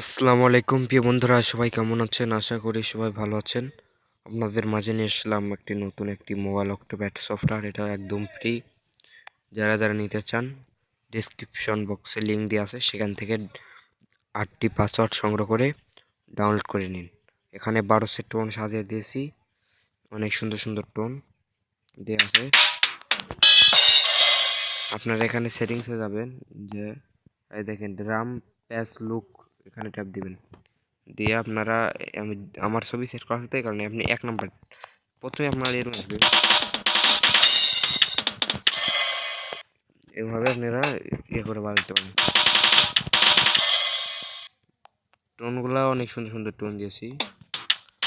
আসসালামু আলাইকুম, প্রিয় বন্ধুরা, সবাই কেমন আছেন? আশা করি সবাই ভালো আছেন। আপনাদের মাঝে নিয়ে এসলাম একটি নতুন একটি মোবাইল অক্টোপ্যাড সফটওয়্যার এটা একদম ফ্রি যারা যারা নিতে চান ডিসক্রিপশন বক্সে লিঙ্ক দেওয়া আছে, সেখান থেকে আটটি পাসওয়ার্ড সংগ্রহ করে ডাউনলোড করে নিন। এখানে বারো সেট টোন সাজিয়ে দিয়েছি, অনেক সুন্দর সুন্দর টোন দেওয়া আছে। আপনারা এখানে সেটিংসে যাবেন, যে, এই দেখেন ড্রাম প্যাস লুক এখানে ট্যাপ দিবেন। দিয়ে আপনারা, আমি, আমার ছবি সেট করা হতে কারণে আপনি এক নাম্বার প্রথমে আপনার এরকম আসবে। এভাবে আপনারা ইয়ে করে বাজাতে পারেন টোনগুলো অনেক সুন্দর সুন্দর টোন দিয়েছি।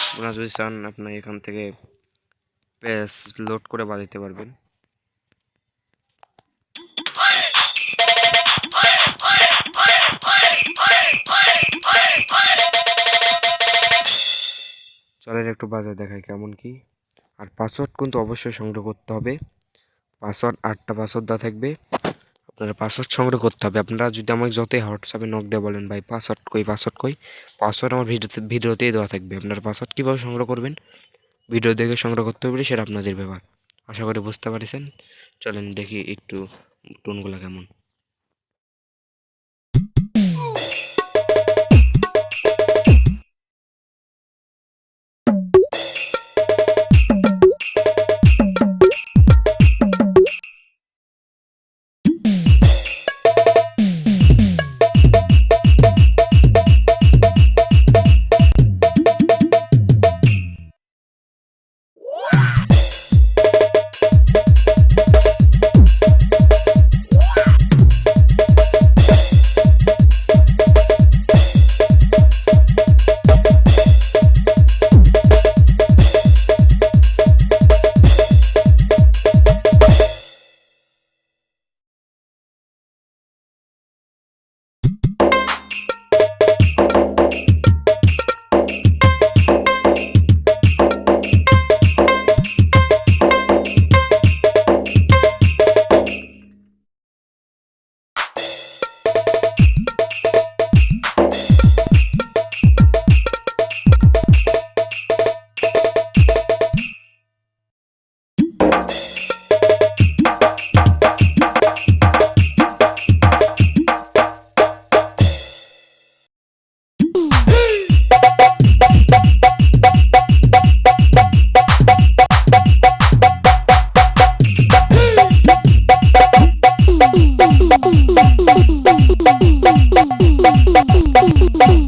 আপনারা যদি চান আপনার এখান থেকে প্যাস লোড করে বাজাতে পারবেন। চলেন একটু বাজার দেখাই কেমন কি। আর পাসওয়ার্ড কিন্তু অবশ্যই সংগ্রহ করতে হবে। পাসওয়ার্ড আটটা পাসওয়ার্ড দেওয়া থাকবে। আপনারা পাসওয়ার্ড সংগ্রহ করতে হবে। আপনারা যদি আমাকে যতই হোয়াটসঅ্যাপে নক দিয়ে বলেন, ভাই, পাসওয়ার্ড কই পাসওয়ার্ড কই? পাসওয়ার্ড আমার ভিডিওতে ভিডিওতেই দেওয়া থাকবে। আপনারা পাসওয়ার্ড কীভাবে সংগ্রহ করবেন, ভিডিও দেখে সংগ্রহ করতে হবে সেটা আপনাদের ব্যাপার। আশা করি বুঝতে পারছেন। চলেন দেখি একটু টোনগুলো কেমন।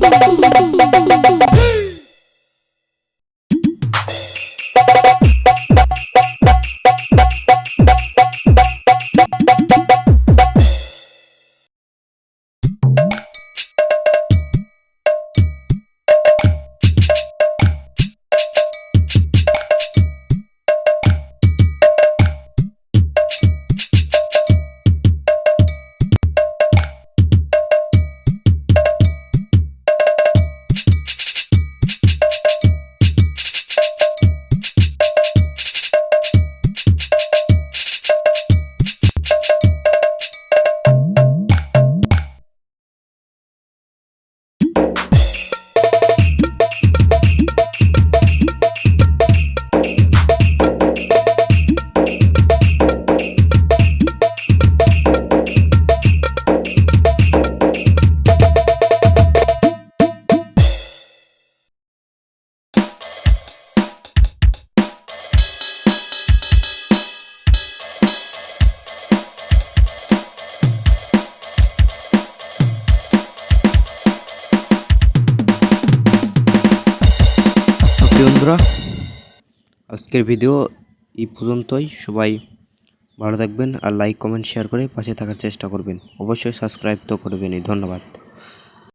প্রিয় বন্ধুরা, আজকের ভিডিও এই পর্যন্তই। সবাই ভালো থাকবেন আর লাইক কমেন্ট শেয়ার করে পাশে থাকার চেষ্টা করবেন। অবশ্যই সাবস্ক্রাইব তো করবেনই। ধন্যবাদ।